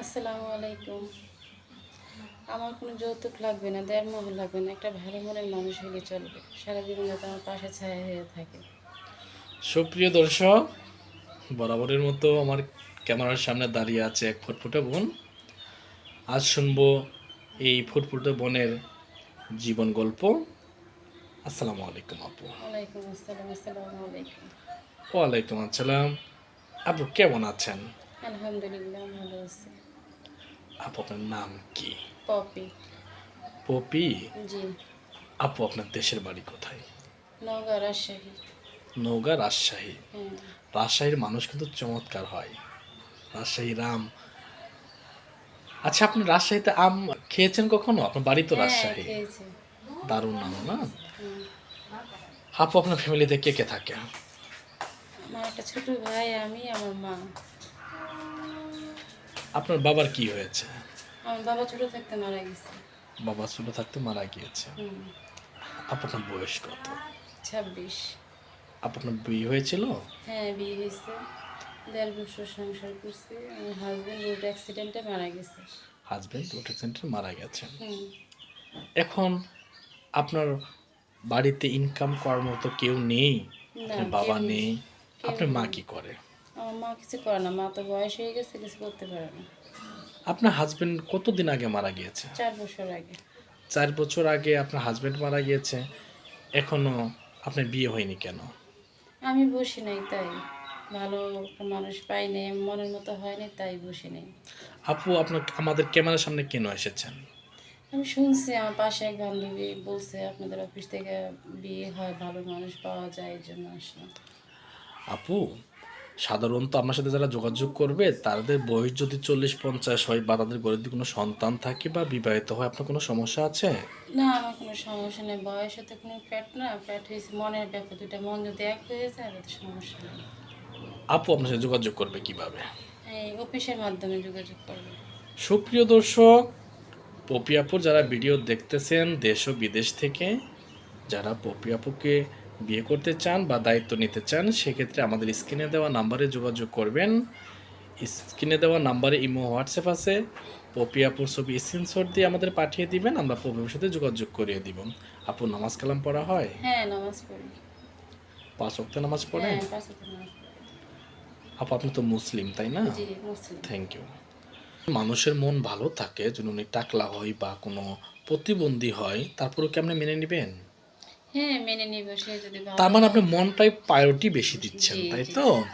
আসসালামু আলাইকুম। আমার কোনো যৌতুক লাগবে না দেড় মোহ লাগবে না একটা ভালো মনের মানুষ হলে চলবে। সারাদিন যাতে আমার পাশে ছায়া হয়ে থাকে। সুপ্রিয় দর্শক বরাবরের মতো আমার ক্যামেরার সামনে দাঁড়িয়ে আছে এক ফুটফুটে বোন। আজ শুনব এই ফুটফুটে বোনের জীবন গল্প। আসসালামু আলাইকুম আপু। ওয়ালাইকুম আসসালাম আসসালামু আলাইকুম। ওয়ালাইকুম আসসালাম। আপু কেমন আছেন? আলহামদুলিল্লাহ ভালো আছি। আপু আপনার নাম কি? পপি। পপি? জি। আপু আপনার দেশের বাড়ি কোথায়? নওগাঁ রাজশাহী। নৌগা রাজশাহী। রাজশাহীর মানুষ কিন্তু চমৎকার হয়। রাজশাহী রাম আচ্ছা আপনি রাজশাহীতে আম খেয়েছেন কখনো? আপনার বাড়ি তো হ্যাঁ, রাজশাহী। দারুণ নাম না? আপু আপনার ফ্যামিলিতে কে কে থাকে? আমার একটা ছোট ভাই আমি আমার মা। আপনার বাবার কি হয়েছে? আমার বাবা ছোট থাকতে মারা গেছে। বাবা ছোট থাকতে মারা গিয়েছে? আপনার বয়স কত? ছাব্বিশ। আপনার বিয়ে হয়েছিল? হ্যাঁ বিয়ে হয়েছে। দেড় বছর সংসার করছি। আমার হাজবেন্ড রোড অ্যাক্সিডেন্টে মারা গেছে। হাজবেন্ড রোড অ্যাক্সিডেন্টে মারা হুম। এখন আপনার বাড়িতে ইনকাম করার মতো কেউ নেই? বাবা নেই। আপনার মা কি করে? আমার মা কিছু করে না মা তো বয়স হয়ে গেছে কিছু করতে পারে না। আপনার হাজবেন্ড কতদিন আগে মারা গিয়েছে? চার বছর আগে। চার বছর আগে আপনার হাজবেন্ড মারা গিয়েছে এখনও আপনার বিয়ে হয়নি কেন? আমি বসি নাই তাই। ভালো একটা মানুষ পাই নাই মনের মতো হয়নি তাই বসি নাই। আপু আপনার আমাদের ক্যামেরার সামনে কেন এসেছেন? আমি শুনছি আমার পাশে এক বান্ধবী বলছে আপনাদের অফিস থেকে বিয়ে হয় ভালো মানুষ পাওয়া যায় এই জন্য আসলাম। আপু সাধারণত আপনার সাথে যারা যোগাযোগ করবে তাদের বয়স যদি চল্লিশ পঞ্চাশ হয় বা তাদের যদি কোনো সন্তান থাকে বা বিবাহিত হয় আপনার কোনো সমস্যা আছে? না আমার কোনো সমস্যা নেই। বয়স হতে কোনো ফ্যাট না। ফ্যাট হয়েছে মনের ব্যাপার দুটা মন যদি এক হয়ে যায় সমস্যা নেই। আপু আপনার সাথে যোগাযোগ করবে কীভাবে? এই অফিসের মাধ্যমে যোগাযোগ করবে। সুপ্রিয় দর্শক পপিয়াপুর যারা ভিডিও দেখতেছেন দেশ ও বিদেশ থেকে যারা পপিয়াপুকে বিয়ে করতে চান বা দায়িত্ব নিতে চান সেক্ষেত্রে আমাদের স্ক্রিনে দেওয়া নাম্বারে যোগাযোগ করবেন। স্ক্রিনে দেওয়া নাম্বারে ইমো হোয়াটসঅ্যাপ আছে। পপি পপিয়াপুর ছবি স্ক্রিনশট দিয়ে আমাদের পাঠিয়ে দিবেন আমরা পপিয়াপুর সাথে যোগাযোগ করিয়ে দিব। আপু নামাজ কালাম পড়া হয়? হ্যাঁ নামাজ পড়ি। পাঁচ ওয়াক্ত নামাজ পড়েন? হ্যাঁ পাঁচ ওয়াক্ত নামাজ আপু আপনি তো মুসলিম তাই না? জি মুসলিম। থ্যাংক ইউ মানুষের মন ভালো থাকে যদি উনি টাকলা হয় বা কোনো প্রতিবন্ধী হয় তারপরেও কি আপনি মেনে নেবেন? হ্যাঁ মেনে নিব সে যদি তার মানে আপনি মনটাই প্রায়োরিটি বেশি দিচ্ছেন তাই তো?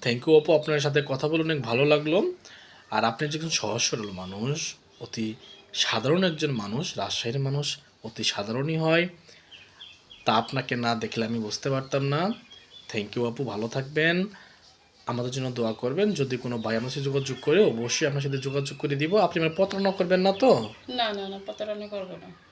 থ্যাংক ইউ অপু আপনার সাথে কথা বলে অনেক ভালো লাগল। আর আপনি যখন সহজ সরল মানুষ অতি সাধারণ একজন মানুষ রাজশাহীর মানুষ অতি সাধারণই হয় তা আপনাকে না দেখলে আমি বুঝতে পারতাম না। থ্যাংক ইউ আপু ভালো থাকবেন। আমাদের জন্য দোয়া করবেন যদি কোনো ভাই আমার সাথে যোগাযোগ করে অবশ্যই আপনার সাথে যোগাযোগ করে দিব। আপনি আমার প্রতারণা করবেন না তো? না না না প্রতারণা করব না।